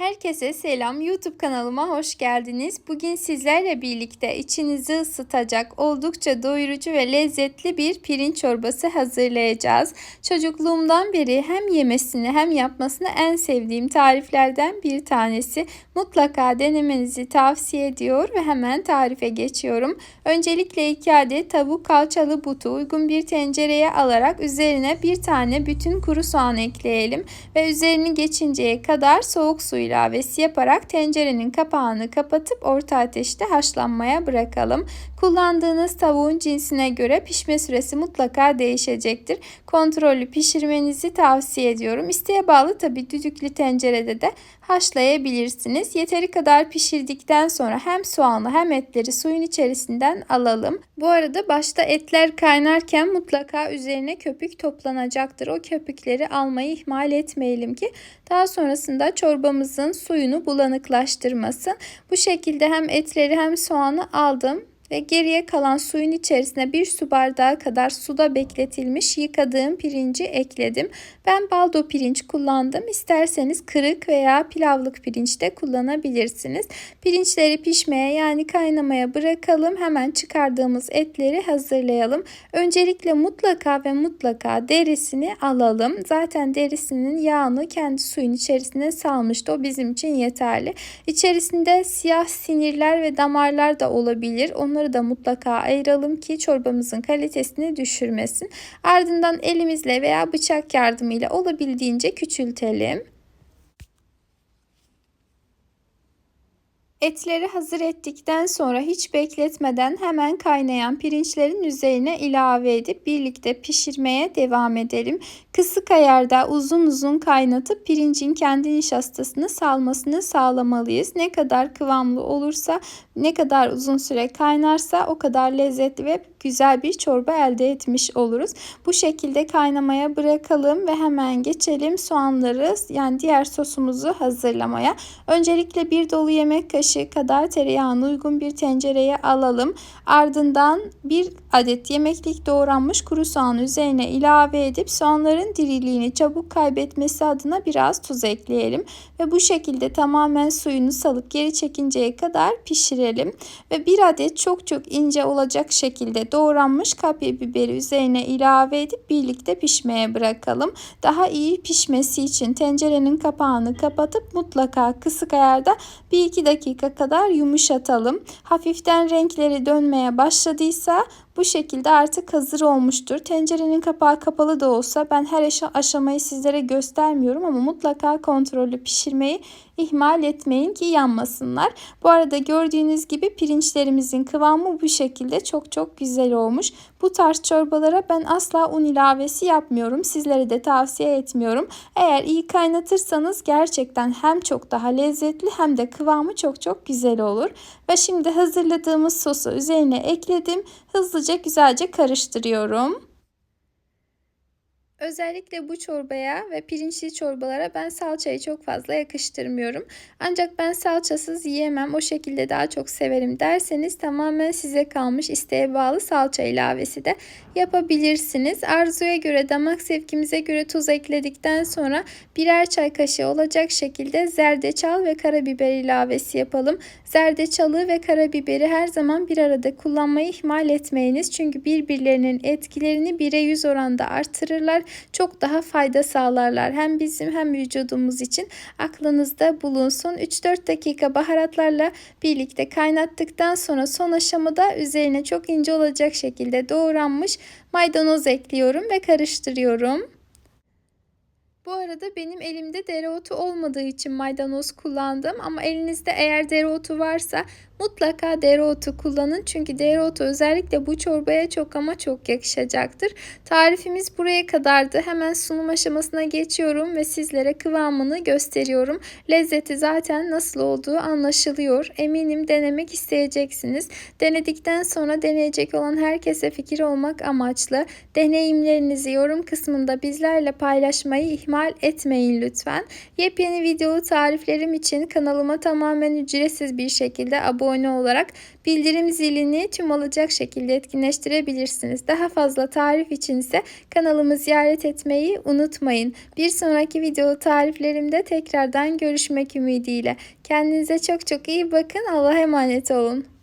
Herkese selam. YouTube kanalıma hoş geldiniz. Bugün sizlerle birlikte içinizi ısıtacak, oldukça doyurucu ve lezzetli bir pirinç çorbası hazırlayacağız. Çocukluğumdan beri hem yemesini hem yapmasını en sevdiğim tariflerden bir tanesi. Mutlaka denemenizi tavsiye ediyor ve hemen tarife geçiyorum. Öncelikle 2 adet tavuk kalçalı butu uygun bir tencereye alarak üzerine bir tane bütün kuru soğan ekleyelim ve üzerini geçinceye kadar soğuk suyla ilavesi yaparak tencerenin kapağını kapatıp orta ateşte haşlanmaya bırakalım. Kullandığınız tavuğun cinsine göre pişme süresi mutlaka değişecektir. Kontrollü pişirmenizi tavsiye ediyorum. İsteğe bağlı tabi düdüklü tencerede de haşlayabilirsiniz. Yeteri kadar pişirdikten sonra hem soğanı hem etleri suyun içerisinden alalım. Bu arada başta etler kaynarken mutlaka üzerine köpük toplanacaktır. O köpükleri almayı ihmal etmeyelim ki daha sonrasında çorbamızın suyunu bulanıklaştırmasın. Bu şekilde hem etleri hem soğanı aldım ve geriye kalan suyun içerisine bir su bardağı kadar suda bekletilmiş yıkadığım pirinci ekledim. Ben baldo pirinç kullandım. İsterseniz kırık veya pilavlık pirinç de kullanabilirsiniz. Pirinçleri pişmeye yani kaynamaya bırakalım. Hemen çıkardığımız etleri hazırlayalım. Öncelikle mutlaka ve mutlaka derisini alalım. Zaten derisinin yağını kendi suyun içerisine salmıştı. O bizim için yeterli. İçerisinde siyah sinirler ve damarlar da olabilir. Onları Onları da mutlaka ayıralım ki çorbamızın kalitesini düşürmesin. Ardından elimizle veya bıçak yardımıyla olabildiğince küçültelim. Etleri hazır ettikten sonra hiç bekletmeden hemen kaynayan pirinçlerin üzerine ilave edip birlikte pişirmeye devam edelim. Kısık ayarda uzun uzun kaynatıp pirincin kendi nişastasını salmasını sağlamalıyız. Ne kadar kıvamlı olursa, ne kadar uzun süre kaynarsa o kadar lezzetli ve güzel bir çorba elde etmiş oluruz. Bu şekilde kaynamaya bırakalım ve hemen geçelim soğanları yani diğer sosumuzu hazırlamaya. Öncelikle bir dolu yemek kaşığı kadar tereyağını uygun bir tencereye alalım. Ardından bir adet yemeklik doğranmış kuru soğan üzerine ilave edip soğanların diriliğini çabuk kaybetmesi adına biraz tuz ekleyelim ve bu şekilde tamamen suyunu salıp geri çekinceye kadar pişirelim ve bir adet çok çok ince olacak şekilde doğranmış kapya biberi üzerine ilave edip birlikte pişmeye bırakalım. Daha iyi pişmesi için tencerenin kapağını kapatıp mutlaka kısık ayarda 1-2 dakika kadar yumuşatalım. Hafiften renkleri dönmeye başladıysa bu şekilde artık hazır olmuştur. Tencerenin kapağı kapalı da olsa ben her aşamayı sizlere göstermiyorum ama mutlaka kontrollü pişirmeyi ihmal etmeyin ki yanmasınlar. Bu arada gördüğünüz gibi pirinçlerimizin kıvamı bu şekilde çok çok güzel olmuş. Bu tarz çorbalara ben asla un ilavesi yapmıyorum. Sizlere de tavsiye etmiyorum. Eğer iyi kaynatırsanız gerçekten hem çok daha lezzetli hem de kıvamı çok çok güzel olur. Ve şimdi hazırladığımız sosu üzerine ekledim. Hızlıca güzelce karıştırıyorum. Özellikle bu çorbaya ve pirinçli çorbalara ben salçayı çok fazla yakıştırmıyorum. Ancak ben salçasız yiyemem o şekilde daha çok severim derseniz tamamen size kalmış isteğe bağlı salça ilavesi de yapabilirsiniz. Arzuya göre damak zevkimize göre tuz ekledikten sonra birer çay kaşığı olacak şekilde zerdeçal ve karabiber ilavesi yapalım. Zerdeçalı ve karabiberi her zaman bir arada kullanmayı ihmal etmeyiniz. Çünkü birbirlerinin etkilerini 1'e 100 oranda artırırlar çok daha fayda sağlarlar. Hem bizim hem vücudumuz için aklınızda bulunsun. 3-4 dakika baharatlarla birlikte kaynattıktan sonra son aşamada üzerine çok ince olacak şekilde doğranmış maydanoz ekliyorum ve karıştırıyorum. Bu arada benim elimde dereotu olmadığı için maydanoz kullandım ama elinizde eğer dereotu varsa Mutlaka dereotu kullanın çünkü dereotu özellikle bu çorbaya çok ama çok yakışacaktır. Tarifimiz buraya kadardı. Hemen sunum aşamasına geçiyorum ve sizlere kıvamını gösteriyorum. Lezzeti zaten nasıl olduğu anlaşılıyor. Eminim denemek isteyeceksiniz. Denedikten sonra deneyecek olan herkese fikir olmak amaçlı. Deneyimlerinizi yorum kısmında bizlerle paylaşmayı ihmal etmeyin lütfen. Yepyeni videolu tariflerim için kanalıma tamamen ücretsiz bir şekilde abone abone olarak bildirim zilini tüm olacak şekilde etkinleştirebilirsiniz. Daha fazla tarif için ise kanalımı ziyaret etmeyi unutmayın. Bir sonraki video tariflerimde tekrardan görüşmek ümidiyle. Kendinize çok çok iyi bakın. Allah'a emanet olun.